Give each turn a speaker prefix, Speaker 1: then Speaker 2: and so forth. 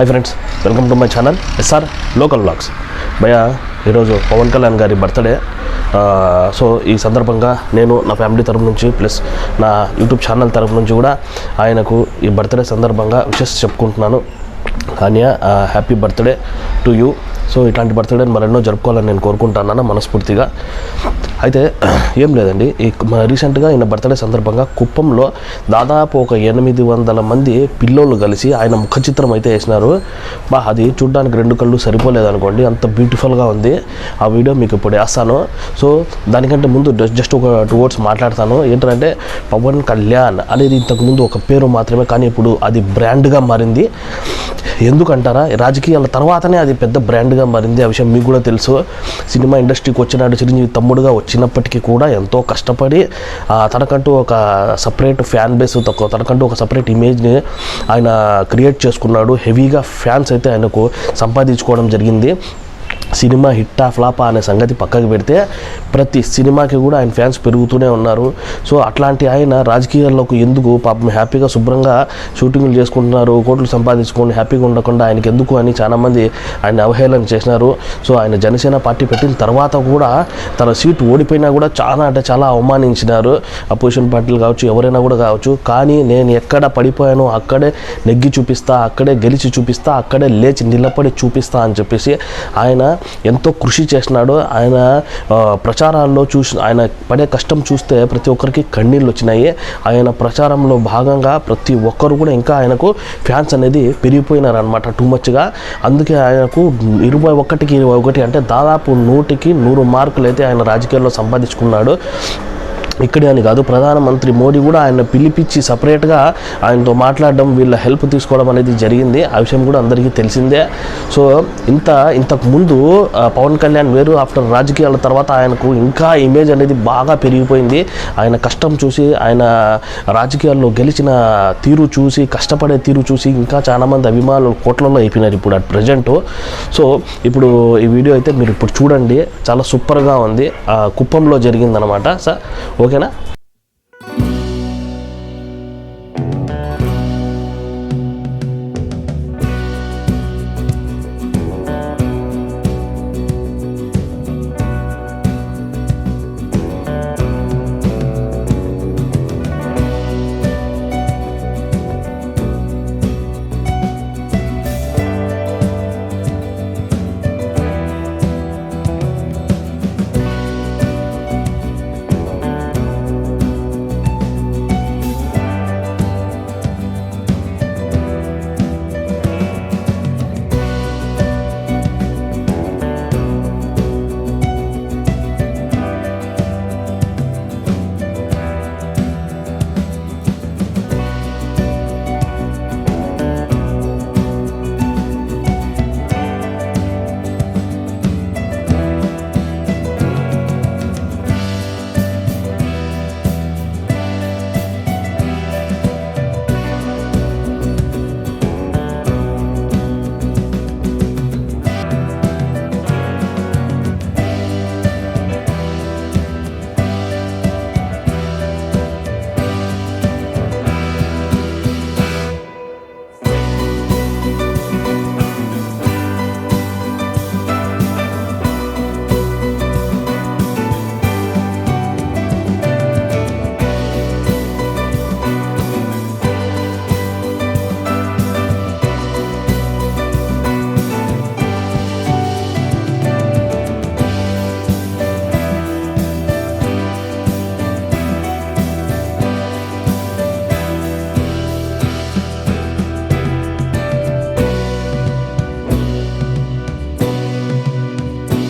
Speaker 1: Hi friends welcome to my channel SR local blogs భయ ఈరోజు పవన్ కళ్యాణ్ గారి బర్త్డే సో ఈ సందర్భంగా నేను నా ఫ్యామిలీ తరపు నుంచి ప్లస్ నా యూట్యూబ్ ఛానల్ తరపు నుంచి కూడా ఆయనకు ఈ బర్త్డే సందర్భంగా విషెస్ చెప్పుకుంటున్నాను. కానీ happy birthday to you so ఇట్లాంటి బర్త్డేని మరెన్నో జరుపుకోవాలని నేను కోరుకుంటానన్న మనస్ఫూర్తిగా. అయితే ఏం లేదండి. ఈ రీసెంట్గా ఈయన బర్త్డే సందర్భంగా కుప్పంలో దాదాపు ఒక ఎనిమిది వందల మంది పిల్లోళ్ళు కలిసి ఆయన ముఖ చిత్రం అయితే వేసినారు. బా అది చూడ్డానికి రెండు కళ్ళు సరిపోలేదు అనుకోండి అంత బ్యూటిఫుల్గా ఉంది. ఆ వీడియో మీకు ఇప్పుడు వేస్తాను. సో దానికంటే ముందు జస్ట్- జస్ట్ ఒక టూ వర్డ్స్ మాట్లాడతాను. ఏంటంటే పవన్ కళ్యాణ్ అనేది ఇంతకుముందు ఒక పేరు మాత్రమే కానీ ఇప్పుడు అది బ్రాండ్గా మారింది. ఎందుకంటారా? రాజకీయాల తర్వాతనే అది పెద్ద బ్రాండ్గా మారింది. ఆ విషయం మీకు కూడా తెలుసు. సినిమా ఇండస్ట్రీకి వచ్చినాడు చిరంజీవి తమ్ముడుగా వచ్చినప్పటికీ కూడా ఎంతో కష్టపడి తనకంటూ ఒక సపరేట్ ఫ్యాన్ బేస్ తనకంటూ ఒక సపరేట్ ఇమేజ్ని ఆయన క్రియేట్ చేసుకున్నాడు. హెవీగా ఫ్యాన్స్ అయితే ఆయనకు సంపాదించుకోవడం జరిగింది. సినిమా హిట్టా ఫ్లాపా అనే సంగతి పక్కకు పెడితే ప్రతి సినిమాకి కూడా ఆయన ఫ్యాన్స్ పెరుగుతూనే ఉన్నారు. సో అట్లాంటి ఆయన రాజకీయాల్లోకి ఎందుకు పాపం హ్యాపీగా శుభ్రంగా షూటింగ్లు చేసుకుంటున్నారు కోట్లు సంపాదించుకొని హ్యాపీగా ఉండకుండా ఆయనకి ఎందుకు అని చాలామంది ఆయన అవహేళన చేసినారు. సో ఆయన జనసేన పార్టీ పెట్టిన తర్వాత కూడా తన సీటు ఓడిపోయినా కూడా చాలా అంటే చాలా అవమానించినారు. అపోజిషన్ పార్టీలు కావచ్చు ఎవరైనా కూడా కావచ్చు. కానీ నేను ఎక్కడ పడిపోయానో అక్కడే నెగ్గి చూపిస్తా అక్కడే గెలిచి చూపిస్తా అక్కడే లేచి నిలబడి చూపిస్తా అని చెప్పేసి ఆయన ఎంతో కృషి చేసినాడు ఆయన ప్రచారాల్లో చూసి ఆయన పడే కష్టం చూస్తే ప్రతి ఒక్కరికి కన్నీళ్ళు వచ్చినాయి. ఆయన ప్రచారంలో భాగంగా ప్రతి ఒక్కరు కూడా ఇంకా ఆయనకు ఫ్యాన్స్ అనేది పెరిగిపోయినారనమాట టూ మచ్గా అందుకే ఆయనకు ఇరవై ఒకటికి ఇరవై ఒకటి అంటే దాదాపు నూటికి నూరు మార్కులు అయితే ఆయన రాజకీయాల్లో సంపాదించుకున్నాడు. ఇక్కడే అని కాదు ప్రధానమంత్రి మోడీ కూడా ఆయన పిలిపించి సపరేట్గా ఆయనతో మాట్లాడడం వీళ్ళ హెల్ప్ తీసుకోవడం అనేది జరిగింది. ఆ విషయం కూడా అందరికీ తెలిసిందే. సో ఇంత ఇంతకు ముందు పవన్ కళ్యాణ్ వేరు ఆఫ్టర్ రాజకీయాల తర్వాత ఆయనకు ఇంకా ఇమేజ్ అనేది బాగా పెరిగిపోయింది. ఆయన కష్టం చూసి ఆయన రాజకీయాల్లో గెలిచిన తీరు చూసి కష్టపడే తీరు చూసి ఇంకా చాలామంది అభిమానులు కోట్లలో అయిపోయినారు ఇప్పుడు అట్ ప్రజెంట్ సో ఇప్పుడు ఈ వీడియో అయితే మీరు ఇప్పుడు చూడండి. చాలా సూపర్గా ఉంది. ఆ, కుప్పంలో జరిగిందనమాట. Sir okay. ఓకేనా